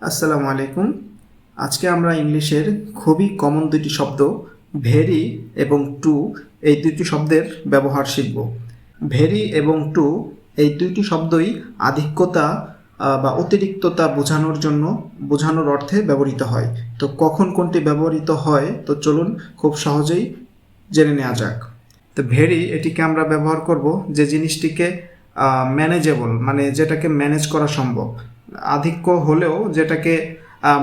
আসসালামু আলাইকুম। আজকে আমরা ইংলিশের খুবই কমন দুটি শব্দ ভেরি এবং টু এই দুটি শব্দের ব্যবহার শিখব। ভেরি এবং টু এই দুইটি শব্দই আধিক্যতা বা অতিরিক্ততা বোঝানোর জন্য, বোঝানোর অর্থে ব্যবহৃত হয়। তো কখন কোনটি ব্যবহৃত হয়, তো চলুন খুব সহজেই জেনে নেওয়া যাক। তো ভেরি এটিকে আমরা ব্যবহার করব যে জিনিসটিকে ম্যানেজেবল মানে যেটাকে ম্যানেজ করা সম্ভব। আধিক্য হলেও যেটাকে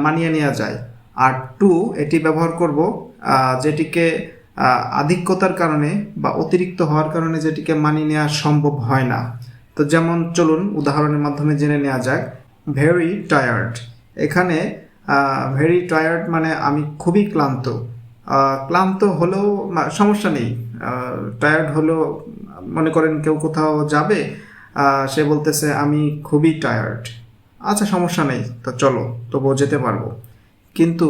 মানিয়ে নেওয়া যায়। আর টু এটি ব্যবহার করব যেটিকে আধিক্যতার কারণে বা অতিরিক্ত হওয়ার কারণে যেটিকে মানিয়ে নেওয়া সম্ভব হয় না। তো যেমন চলুন উদাহরণের মাধ্যমে জেনে নেওয়া যাক। ভেরি টায়ার্ড এখানে ভেরি টায়ার্ড মানে আমি খুবই ক্লান্ত। ক্লান্ত হলেও সমস্যা নেই। টায়ার্ড হলেও মনে করেন কেউ কোথাও যাবে সে বলতেছে আমি খুবই টায়ার্ড আচ্ছা সমস্যা নেই, তা চলো, তবুও যেতে পারব। কিন্তু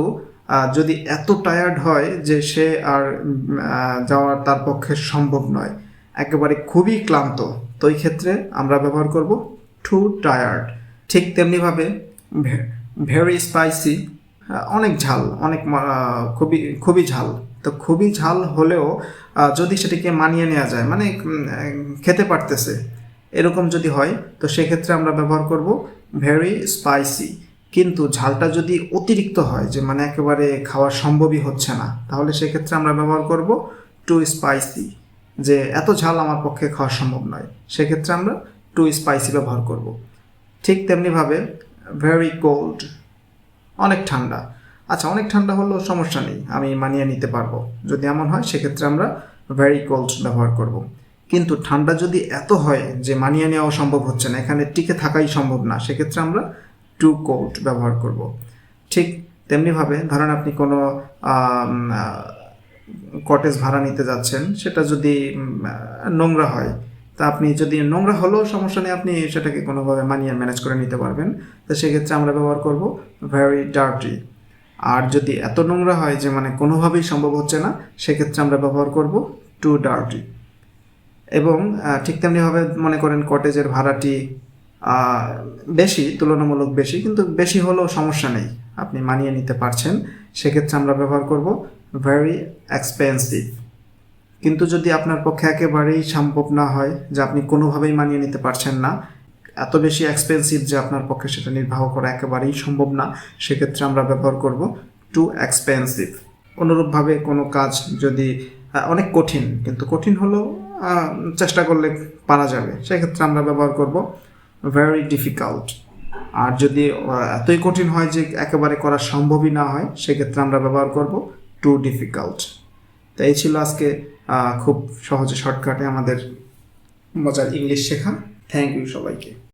যদি এত টায়ার্ড হয় যে সে আর যাওয়ার তার পক্ষে সম্ভব নয়, একেবারে খুবই ক্লান্ত, তো এই ক্ষেত্রে আমরা ব্যবহার করব টু টায়ার্ড ঠিক তেমনিভাবে ভেরি স্পাইসি অনেক ঝাল, অনেক খুবই খুবই ঝাল। তো খুবই ঝাল হলেও যদি সেটিকে মানিয়ে নেওয়া যায় মানে খেতে পারতেছে এরকম যদি হয়, তো সেক্ষেত্রে আমরা ব্যবহার করব ভেরি স্পাইসি কিন্তু ঝালটা যদি অতিরিক্ত হয়, যে মানে একেবারে খাওয়া সম্ভবই হচ্ছে না, তাহলে সেক্ষেত্রে আমরা ব্যবহার করব টু স্পাইসি যে এত ঝাল আমার পক্ষে খাওয়া সম্ভব নয়, সেক্ষেত্রে আমরা টু স্পাইসি ব্যবহার করব। ঠিক তেমনিভাবে ভেরি কোল্ড অনেক ঠান্ডা। আচ্ছা অনেক ঠান্ডা হলেও সমস্যা নেই, আমি মানিয়ে নিতে পারব। যদি এমন হয়, সেক্ষেত্রে আমরা ভেরি কোল্ড ব্যবহার করব। কিন্তু ঠান্ডা যদি এত হয় যে মানিয়ে নেওয়া সম্ভব হচ্ছে না, এখানে টিকে থাকাই সম্ভব না, সেক্ষেত্রে আমরা টু কোল্ড ব্যবহার করব। ঠিক তেমনিভাবে ধরেন আপনি কোনো কটেজ ভাড়া নিতে যাচ্ছেন, সেটা যদি নোংরা হয়, তা আপনি যদি নোংরা হলেও সমস্যা নেই, আপনি সেটাকে কোনোভাবে মানিয়ে ম্যানেজ করে নিতে পারবেন। তো সেক্ষেত্রে আমরা ব্যবহার করব ভেরি ডার্টি আর যদি এত নোংরা হয় যে মানে কোনোভাবেই সম্ভব হচ্ছে না, সেক্ষেত্রে আমরা ব্যবহার করব টু ডার্টি এবং ঠিক তেমনিভাবে মনে করেন কটেজের ভাড়াটি বেশি, তুলনামূলক বেশি, কিন্তু বেশি হলেও সমস্যা নেই। আপনি মানিয়ে নিতে পারছেন। সেক্ষেত্রে আমরা ব্যবহার করব ভেরি এক্সপেন্সিভ কিন্তু যদি আপনার পক্ষে একেবারেই সম্ভব না হয় যে আপনি কোনোভাবেই মানিয়ে নিতে পারছেন না, এত বেশি এক্সপেন্সিভ যে আপনার পক্ষে সেটা নির্বাহ করা একেবারেই সম্ভব না, সেক্ষেত্রে আমরা ব্যবহার করব টু এক্সপেন্সিভ অনুরূপভাবে কোনো কাজ যদি অনেক কঠিন, কিন্তু কঠিন হলেও চেষ্টা করলে পারা যাবে। সেক্ষেত্রে আমরা ব্যবহার করব ভেরি ডিফিকাল্ট আর যদি এতই কঠিন হয় যে একেবারে করা সম্ভবই না হয়, সেক্ষেত্রে আমরা ব্যবহার করব টু ডিফিকাল্ট তো এই ছিল আজকে খুব সহজে শর্টকাটে আমাদের মজার ইংলিশ শেখা। থ্যাংক ইউ সবাইকে।